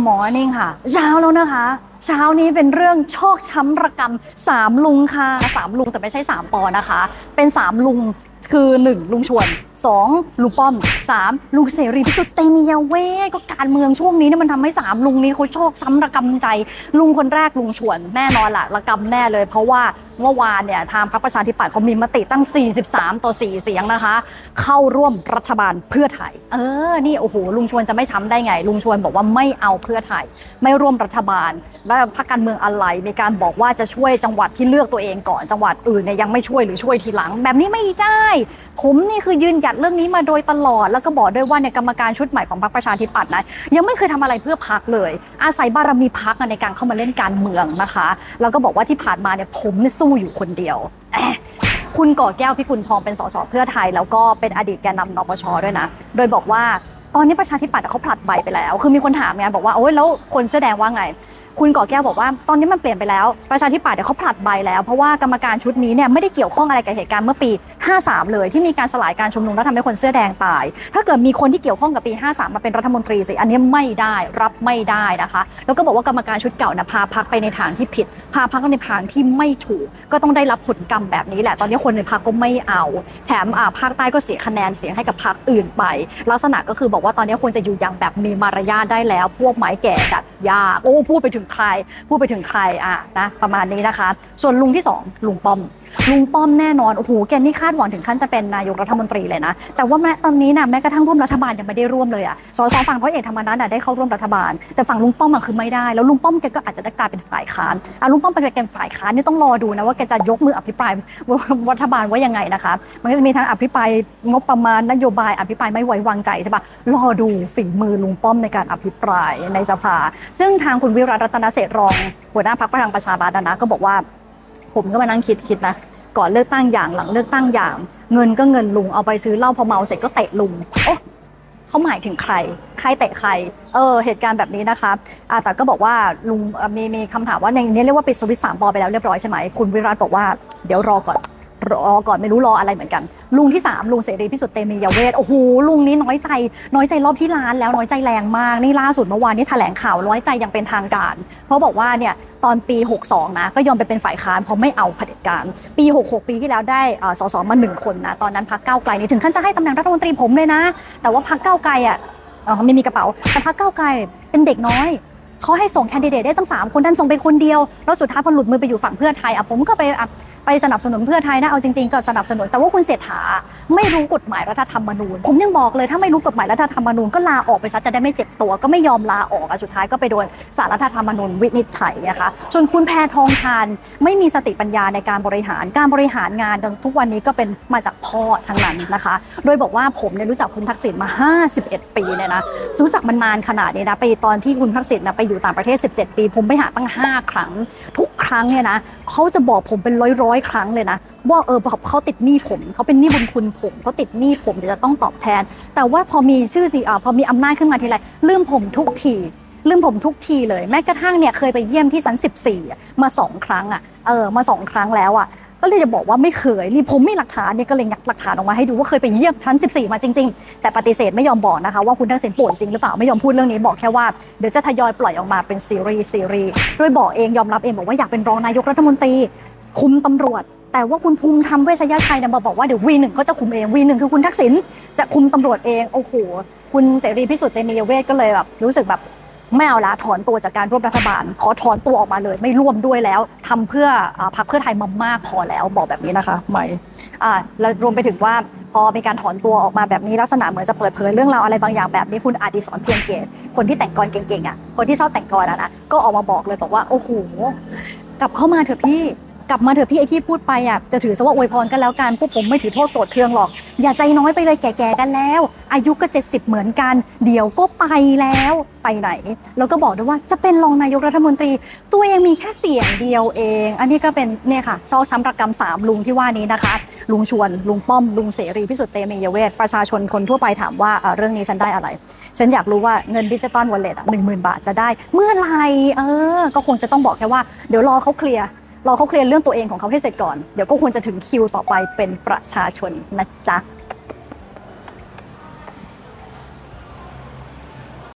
หมอนิ่งค่ะ เช้าแล้วนะคะ เช้านี้เป็นเรื่องโชคช้ำระกำสามลุงค่ะสามลุงแต่ไม่ใช่สามปอนะคะ เป็นสามลุงคือ1ลุงชวน 2 ลุงป้อม 3 ลุงเสรีพิสุทธิ์เตมียเวทก็การเมืองช่วงนี้เนี่ยมันทำให้ 3 ลุงนี้เขาชอกช้ำระกำใจ ลุงคนแรกลุงชวนแน่นอนละระกำแน่เลย เพราะว่าเมื่อวานเนี่ยทางพรรคประชาธิปัตย์เขามีมติตั้ง 43 ต่อ 4 เสียงนะคะ เข้าร่วมรัฐบาลเพื่อไทย เออนี่โอ้โหลุงชวนจะไม่ช้ำได้ไง ลุงชวนบอกว่าไม่เอาเพื่อไทย ไม่ร่วมรัฐบาลแล้วพรรคการเมืองอะไรมีการบอกว่าจะช่วยจังหวัดที่เลือกตัวเองก่อนจังหวัดอื่นเนี่ยยังไม่ช่วยหรือช่วยทีหลัง แบบนี้ไม่ได้ ผมนี่คือยืนหัดเรื่องนี้มาโดยตลอด แล้วก็บอกด้วยว่าเนี่ยกรรมการชุดใหม่ของพรรคประชาธิปัตย์นะยังไม่เคยทำอะไรเพื่อพักเลย อาศัยบารมีพักในการเข้ามาเล่นการเมืองนะคะ แล้วก็บอกว่าที่ผ่านมาเนี่ยผมเนี่ยสู้อยู่คนเดียวคุณก่อแก้วพิคุณทองเป็นสสเพื่อไทย แล้วก็เป็นอดีตแกนนำนปชด้วยนะ โดยบอกว่า ตอนนี้ประชาธิปัตย์เขาผลัดใบไปแล้ว คือมีคนถามไงบอกว่าโอ้ยแล้วคนเสื้อแดงว่าไง คุณก่อแก้วบอกว่า ตอนนี้มันเปลี่ยนไปแล้ว ประชาธิปัตย์เขาผลัดใบแล้ว เพราะว่ากรรมการชุดนี้เนี่ยไม่ได้เกี่ยวข้องอะไรกับเหตุการณ์เมื่อปี 53 เลยที่มีการสลายการชุมนุมแล้วทำให้คนเสื้อแดงตาย ถ้าเกิดมีคนที่เกี่ยวข้องกับปี 53 มาเป็นรัฐมนตรีสิ อันนี้ไม่ได้รับไม่ได้นะคะ แล้วก็บอกว่ากรรมการชุดเก่านะพาพักไปในทางที่ผิด พาพักในทางที่ไม่ถูก ก็ต้องได้รับผลกรรมแบบนี้แหละ ตอนนี้คนในพักก็ไม่เอา แถมภาคใต้ก็เสียคะแนนเสียงให้กับพักอื่นไป ลักษณะก็คือบอกว่าตอนนี้ควรจะอยู่อย่างแบบมีมารยาทได้แล้ว พวกไม้แก่ดัด ยากโอ้พูดไปถึงใคร พูดไปถึงใครอะนะประมาณนี้นะคะ ส่วนลุงที่สองลุงป้อม ลุงป้อมแน่นอนโอ้โหแกนี่คาดหวังถึงขั้นจะเป็นนายกรัฐมนตรีเลยนะ แต่ว่าแม้ตอนนี้นะแม้กระทั่งร่วมรัฐบาลยังไม่ได้ร่วมเลยอะสสฝั่งพลเอกธรรมนัฐน่ะได้เข้าร่วมรัฐบาล แต่ฝั่งลุงป้อมอะคือไม่ได้ แล้วลุงป้อมแกก็อาจจะได้กลายเป็นฝ่ายค้านอะลุงป้อมไปเป็นฝ่ายค้านนี่ต้องรอดูนะว่าแกจะยกมืออภิปรายรัฐบาลว่ายังไงนะคะ มันก็จะมีทั้งอภิปรายงบประมาณนโยบายอภิปรายไม่ไว้วางใจใช่ปะรอดูฝีมือลุงป้อมในการอภิปรายในสภาซึ่งทางคุณวิรัตรัตนเศรษฐ์รองหัวหน้าพรรคพลังประชารัฐอะนะก็บอกว่า ผมก็มานั่งคิดคิดนะก่อนเลือกตั้งอย่างหลังเลือกตั้งอย่าง เงินก็เงินลุงเอาไปซื้อเหล้าพอเมาเสร็จก็เตะลุงโอ้เขาหมายถึงใคร ใครเตะใคร เออ เหตุการณ์แบบนี้นะคะอาแต่ก็บอกว่าลุงมีมีคำถามว่าในนี้เรียกว่าปิดสวิตช์สามปอไปแล้วเรียบร้อยใช่ไหม คุณวิรัตบอกว่าเดี๋ยวรอก่อน รอก่อนไม่รู้รออะไรเหมือนกัน ลุงที่ 3 ลุงเสรีพิสุทธิ์เตมียเวทโอ้โหลุงนี้น้อยใจ น้อยใจรอบที่ร้านแล้วน้อยใจแรงมาก นี่ล่าสุดเมื่อวานนี้แถลงข่าวน้อยใจอยังเป็นทางการ เพราะบอกว่าเนี่ยตอนปี 62 นะ ก็ยอมไปเป็นฝ่ายค้านเพราะไม่เอาเผด็จการ ปี 66 ปีที่แล้วได้เอ่อสสมาหนึ่งคนนะตอนนั้นพักเก้าไกลนี่ถึงขั้นจะให้ตำแหน่งรัฐมนตรีผมเลยนะ แต่ว่าพักเก้าไกลอะเอ่อไม่มีกระเป๋าแต่พักเก้าไกลเป็นเด็กน้อย เขาให้ส่งแคนดิเดตได้ตั้ง 3 คนท่านส่งเป็นคนเดียว แล้วสุดท้ายพอหลุดมือไปอยู่ฝั่งเพื่อไทยอะผมก็ไปไปสนับสนุนเพื่อไทยนะ เอาจริงๆก็สนับสนุน แต่ว่าคุณเศรษฐาไม่รู้กฎหมายรัฐธรรมนูญ ผมยังบอกเลยถ้าไม่รู้กฎหมายรัฐธรรมนูญก็ลาออกไปซะจะได้ไม่เจ็บตัว ก็ไม่ยอมลาออกอะสุดท้ายก็ไปโดนสารรัฐธรรมนูญวินิจฉัยนะคะส่วนคุณแพทองทานไม่มีสติปัญญาในการบริหารการบริหารงานทุกวันนี้ก็เป็นมาจากพ่อทั้งนั้นนะคะ โดยบอกว่าผมเนี่ยรู้จักคุณทักษิณมา 51 ปีเนี่ยนะรู้จักมันนานขนาดนี้นะไปตอนที่คุณทักษิณนะไปอยู่ต่างประเทศ 17 ปี ผมไปหาตั้ง 5 ครั้ง ทุกครั้งเนี่ยนะเขาจะบอกผมเป็นร้อยร้อยๆครั้งเลยนะว่าเออเขาติดหนี้ผมเขาเป็นหนี้บุญคุณผมเขาติดหนี้ผมเดี๋ยวจะต้องตอบแทน แต่ว่าพอมีชื่อสิอ่าพอมีอำนาจขึ้นมาทีไรลืมผมทุกทีลืมผมทุกทีเลยแม้กระทั่งเนี่ยเคยไปเยี่ยมที่ชั้น 14 มาสองครั้งอะเออมาสองครั้งแล้วอะ ก็เลยจะบอกว่าไม่เคยนี่ผมมีหลักฐานเนี่ยก็เลยงัดหลักฐานออกมาให้ดูว่าเคยไปเยี่ยมชั้น 14 มาจริง ๆ แต่ปฏิเสธไม่ยอมบอกนะคะว่าคุณทักษิณป่วยจริงหรือเปล่าไม่ยอมพูดเรื่องนี้บอกแค่ว่าเดี๋ยวจะทยอยปล่อยออกมาเป็นซีรีส์ซีรีส์โดยบอกเองยอมรับเองบอกว่าอยากเป็นรองนายกรัฐมนตรี คุมตำรวจแต่ว่าคุณภูมิธรรมเวชยชัยเนี่ยมาบอกว่าเดี๋ยววีหนึ่งเขาจะคุมเองวีหนึ่งคือคุณทักษิณจะคุมตำรวจเอง โอ้โห คุณเสรีพิสุทธิ์เตมียเวทก็เลยแบบรู้สึกแบบ ไม่เอาละถอนตัวจากการร่วมรัฐบาล ขอถอนตัวออกมาเลย ไม่ร่วมด้วยแล้วทำเพื่อพรรคเพื่อไทยมามากพอแล้วบอกแบบนี้นะคะไหม่แล้วรวมไปถึงว่าพอมีการถอนตัวออกมาแบบนี้ลักษณะเหมือนจะเปิดเผยเรื่องราวอะไรบางอย่างแบบนี้คุณอาดิศรเพียงเกตคนที่แต่งกรเก่งๆอะคนที่ชอบแต่งกรอะนะก็ออกมาบอกเลยบอกว่าโอ้โหกลับเข้ามาเถอะพี่ กลับมาเถอะพี่ไอที่พูดไปอะจะถือซะว่าอวยพรกันแล้วกันพวกผมไม่ถือโทษโกรธเคืองหรอก อย่าใจน้อยไปเลยแก่ๆกันแล้ว อายุก็ 70 เหมือนกัน เดี๋ยวก็ไปแล้วไปไหน แล้วก็บอกด้วยว่าจะเป็นรองนายกรัฐมนตรี ตัวเองมีแค่เสียงเดียวเอง อันนี้ก็เป็นเนี่ยค่ะซอกช้ำระกำสามลุงที่ว่านี้นะคะ ลุงชวนลุงป้อมลุงเสรีพิสุทธิ์เตมียเวทประชาชนคนทั่วไปถามว่าเอ่อเรื่องนี้ฉันได้อะไร ฉันอยากรู้ว่าเงินดิจิตอลวอลเล็ตอะหนึ่งหมื่นบาทจะได้ เมื่อไหร่เออ ก็คงจะต้องบอกแค่ว่าเดี๋ยวรอเขาเคลียร์ รอเขาเคลียร์เรื่องตัวเองของเขาให้เสร็จก่อน เดี๋ยวก็ควรจะถึงคิวต่อไปเป็นประชาชนนะจ๊ะ